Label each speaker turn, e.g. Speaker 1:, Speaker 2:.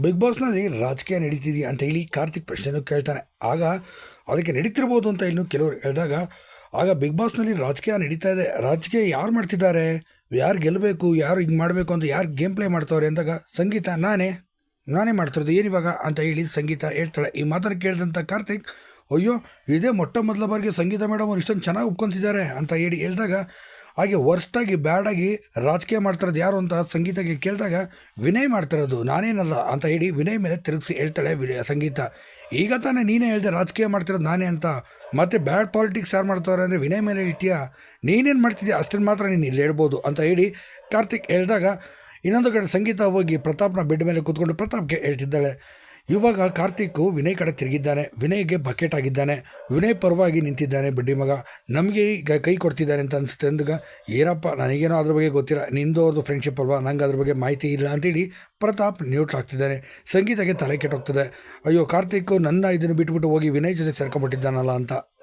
Speaker 1: Big ಬಾಸ್ನಲ್ಲಿ ರಾಜಕೀಯ ನಡೀತಿದೆಯಾ ಅಂತ ಹೇಳಿ ಕಾರ್ತಿಕ್ ಪ್ರಶ್ನೆನೂ ಕೇಳ್ತಾನೆ. ಆಗ ಅದಕ್ಕೆ ನಡೀತಿರ್ಬೋದು ಅಂತ ಇನ್ನು ಕೆಲವರು ಹೇಳಿದಾಗ, ಆಗ ಬಿಗ್ ಬಾಸ್ನಲ್ಲಿ ರಾಜಕೀಯ ನಡೀತಾ ಇದೆ. ರಾಜಕೀಯ ಯಾರು ಮಾಡ್ತಿದ್ದಾರೆ? ಯಾರು ಗೆಲ್ಲಬೇಕು ಯಾರು ಹಿಂಗೆ ಮಾಡಬೇಕು ಅಂತ ಯಾರು ಗೇಮ್ ಪ್ಲೇ ಮಾಡ್ತಾವ್ರೆ ಅಂದಾಗ ಸಂಗೀತ ನಾನೇ. ನಾನೇ ಮಾಡ್ತಿರೋದು ಏನಿವಾಗ ಅಂತ ಹೇಳಿ ಸಂಗೀತ ಹೇಳ್ತಾಳೆ. ಈ ಮಾತನ್ನು ಕೇಳಿದಂಥ ಕಾರ್ತಿಕ್ ಅಯ್ಯೋ, ಇದೇ ಮೊಟ್ಟ ಮೊದಲ ಬಾರಿಗೆ ಸಂಗೀತ ಮೇಡಮ್ ಅವ್ರು ಇಷ್ಟೊಂದು ಚೆನ್ನಾಗಿ ಒಪ್ಕೊತಿದ್ದಾರೆ ಅಂತ ಹೇಳಿ ಹೇಳಿದಾಗ, ಹಾಗೆ ವರ್ಸ್ಟಾಗಿ ಬ್ಯಾಡಾಗಿ ರಾಜಕೀಯ ಮಾಡ್ತಿರೋದು ಯಾರು ಅಂತ ಸಂಗೀತಕ್ಕೆ ಕೇಳಿದಾಗ, ವಿನಯ್ ಮಾಡ್ತಿರೋದು, ನಾನೇನಲ್ಲ ಅಂತ ಹೇಳಿ ವಿನಯ್ ಮೇಲೆ ತಿರುಗಿಸಿ ಹೇಳ್ತಾಳೆ ಸಂಗೀತ. ಈಗ ತಾನೇ ನೀನೇ ಹೇಳಿದೆ ರಾಜಕೀಯ ಮಾಡ್ತಿರೋದು ನಾನೇ ಅಂತ, ಮತ್ತೆ ಬ್ಯಾಡ್ ಪಾಲಿಟಿಕ್ಸ್ ಯಾರು ಮಾಡ್ತಾರೆ ಅಂದರೆ ವಿನಯ್ ಮೇಲೆ ಇಟ್ಟಿಯಾ? ನೀನೇನು ಮಾಡ್ತಿದ್ಯಾ? ಅಷ್ಟನ್ನು ಮಾತ್ರ ನೀನು ಇಲ್ಲಿ ಹೇಳ್ಬೋದು ಅಂತ ಹೇಳಿ ಕಾರ್ತಿಕ್ ಹೇಳಿದಾಗ, ಇನ್ನೊಂದು ಕಡೆ ಸಂಗೀತ ಹೋಗಿ ಪ್ರತಾಪ್ನ ಬೆಡ್ ಮೇಲೆ ಕೂತ್ಕೊಂಡು ಪ್ರತಾಪ್ಗೆ ಹೇಳ್ತಿದ್ದಾಳೆ ಇವಾಗ ಕಾರ್ತಿಕ್ ವಿನಯ್ ಕಡೆ ತಿರುಗಿದ್ದಾನೆ. ವಿನಯ್ಗೆ ಬಕೆಟ್ ಆಗಿದ್ದಾನೆ. ವಿನಯ್ ಪರವಾಗಿ ನಿಂತಿದ್ದಾನೆ ಬಿಡ್ಡಿ ಮಗ. ನಮಗೆ ಈಗ ಕೈ ಕೊಡ್ತಿದ್ದಾನೆ ಅಂತ ಅನಿಸ್ತು ಅಂದಾಗ ಏನಪ್ಪ ನನಗೇನೋ ಅದ್ರ ಬಗ್ಗೆ ಗೊತ್ತಿಲ್ಲ. ನಿಂದು ಅವ್ರದ್ದು ಫ್ರೆಂಡ್ಶಿಪ್ ಅಲ್ವಾ? ನಂಗೆ ಅದ್ರ ಬಗ್ಗೆ ಮಾಹಿತಿ ಇಲ್ಲ ಅಂತೇಳಿ ಪ್ರತಾಪ್ ನ್ಯೂಟ್ಲ್ ಆಗ್ತಿದ್ದಾನೆ. ಸಂಗೀತಕ್ಕೆ ತಲೆ ಕೆಟ್ಟೋಗ್ತದೆ. ಅಯ್ಯೋ, ಕಾರ್ತಿಕ್ ನನ್ನ ಇದನ್ನು ಬಿಟ್ಬಿಟ್ಟು ಹೋಗಿ ವಿನಯ್ ಜೊತೆ ಸೇರ್ಕೊಂಡ್ಬಿಟ್ಟಿದ್ದಾನಲ್ಲ ಅಂತ.